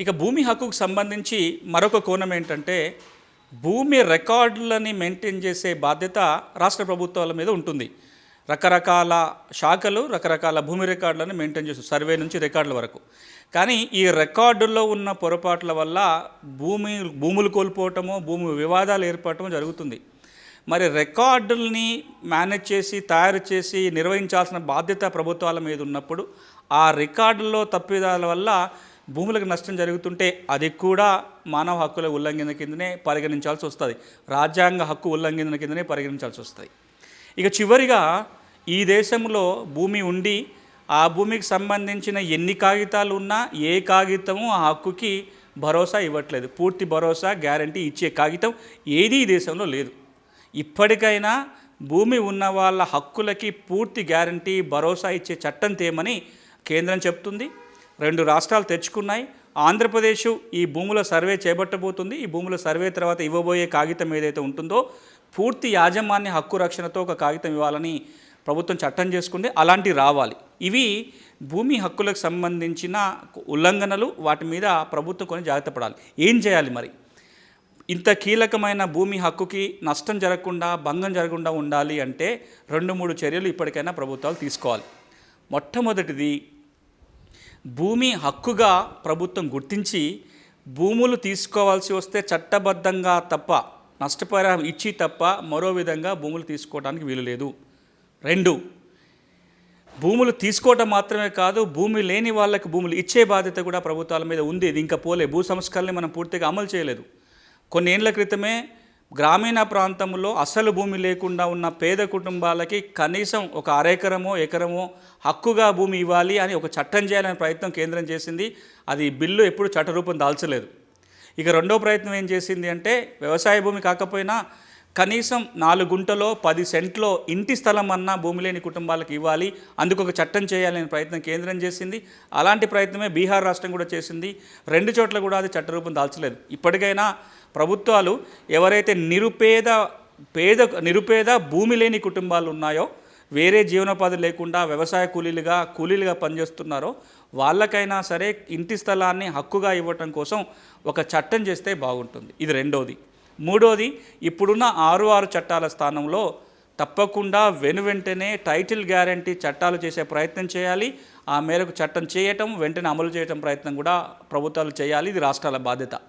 ఇక భూమి హక్కుకు సంబంధించి మరొక కోణం ఏంటంటే భూమి రికార్డులని మెయింటైన్ చేసే బాధ్యత రాష్ట్ర ప్రభుత్వాల మీద ఉంటుంది. రకరకాల శాఖలు రకరకాల భూమి రికార్డులను మెయింటైన్ చేస్తుంది సర్వే నుంచి రికార్డుల వరకు. కానీ ఈ రికార్డుల్లో ఉన్న పొరపాట్ల వల్ల భూమి భూములు కోల్పోవటమో భూమి వివాదాలు ఏర్పడటమో జరుగుతుంది. మరి రికార్డుల్ని మేనేజ్ చేసి తయారు చేసి నిర్వహించాల్సిన బాధ్యత ప్రభుత్వాల మీద ఉన్నప్పుడు ఆ రికార్డుల్లో తప్పిదాల వల్ల భూములకు నష్టం జరుగుతుంటే అది కూడా మానవ హక్కుల ఉల్లంఘన కిందనే పరిగణించాల్సి వస్తుంది. రాజ్యాంగ హక్కు ఉల్లంఘన కిందనే పరిగణించాల్సి వస్తుంది. ఇక చివరిగా ఈ దేశంలో భూమి ఉండి ఆ భూమికి సంబంధించిన ఎన్ని కాగితాలు ఉన్నా ఏ కాగితము ఆ హక్కుకి భరోసా ఇవ్వట్లేదు. పూర్తి భరోసా గ్యారంటీ ఇచ్చే కాగితం ఏది ఈ దేశంలో లేదు. ఇప్పటికైనా భూమి ఉన్న వాళ్ళ హక్కులకి పూర్తి గ్యారంటీ భరోసా ఇచ్చే చట్టం తేమని కేంద్రం చెప్తుంది. రెండు రాష్ట్రాలు తెచ్చుకున్నాయి ఆంధ్రప్రదేశ్ ఈ భూముల సర్వే చేపట్టబోతుంది. ఈ భూముల సర్వే తర్వాత ఇవ్వబోయే కాగితం ఏదైతే ఉంటుందో పూర్తి యాజమాన్య హక్కు రక్షణతో ఒక కాగితం ఇవ్వాలని ప్రభుత్వం చట్టం చేసుకుంది. అలాంటివి రావాలి. ఇవి భూమి హక్కులకు సంబంధించిన ఉల్లంఘనలు వాటి మీద ప్రభుత్వం కొన్ని జాగ్రత్త పడాలి. ఏం చేయాలి మరి? ఇంత కీలకమైన భూమి హక్కుకి నష్టం జరగకుండా భంగం జరగకుండా ఉండాలి అంటే రెండు మూడు చర్యలు ఇప్పటికైనా ప్రభుత్వాలు తీసుకోవాలి. మొట్టమొదటిది భూమి హక్కుగా ప్రభుత్వం గుర్తించి భూములు తీసుకోవాల్సి వస్తే చట్టబద్ధంగా తప్ప నష్టపరిహారం ఇచ్చి తప్ప మరో విధంగా భూములు తీసుకోవడానికి వీలు లేదు. రెండు భూములు తీసుకోవటం మాత్రమే కాదు భూమి లేని వాళ్ళకి భూములు ఇచ్చే బాధ్యత కూడా ప్రభుత్వాల మీద ఉంది. ఇది ఇంకా పోలే. భూ సంస్కరణని మనం పూర్తిగా అమలు చేయలేదు. కొన్ని ఏళ్ళ క్రితమే గ్రామీణ ప్రాంతంలో అసలు భూమి లేకుండా ఉన్న పేద కుటుంబాలకి కనీసం ఒక అరెకరమో ఎకరమో హక్కుగా భూమి ఇవ్వాలి అని ఒక చట్టం చేయాలనే ప్రయత్నం కేంద్రం చేసింది. అది బిల్లు ఎప్పుడు చట్టరూపం దాల్చలేదు. ఇక రెండో ప్రయత్నం ఏం చేసింది అంటే వ్యవసాయ భూమి కాకపోయినా కనీసం నాలుగు గుంటలో పది సెంట్లో ఇంటి స్థలం అన్నా భూమి లేని కుటుంబాలకు ఇవ్వాలి. అందుకు ఒక చట్టం చేయాలనే ప్రయత్నం కేంద్రం చేసింది. అలాంటి ప్రయత్నమే బీహార్ రాష్ట్రం కూడా చేసింది. రెండు చోట్ల కూడా అది చట్టరూపం దాల్చలేదు. ఇప్పటికైనా ప్రభుత్వాలు ఎవరైతే నిరుపేద పేద నిరుపేద భూమి లేని కుటుంబాలు ఉన్నాయో వేరే జీవనోపాధి లేకుండా వ్యవసాయ కూలీలుగా కూలీలుగా పనిచేస్తున్నారో వాళ్ళకైనా సరే ఇంటి స్థలాన్ని హక్కుగా ఇవ్వటం కోసం ఒక చట్టం చేస్తే బాగుంటుంది. ఇది రెండోది. మూడోది ఇప్పుడున్న ఆరు ఆరు చట్టాల స్థానంలో తప్పకుండా వెను వెంటనే టైటిల్ గ్యారంటీ చట్టాలు చేసే ప్రయత్నం చేయాలి. ఆ మేరకు చట్టం చేయటం వెంటనే అమలు చేయటం ప్రయత్నం కూడా ప్రభుత్వాలు చేయాలి. ఇది రాష్ట్రాల బాధ్యత.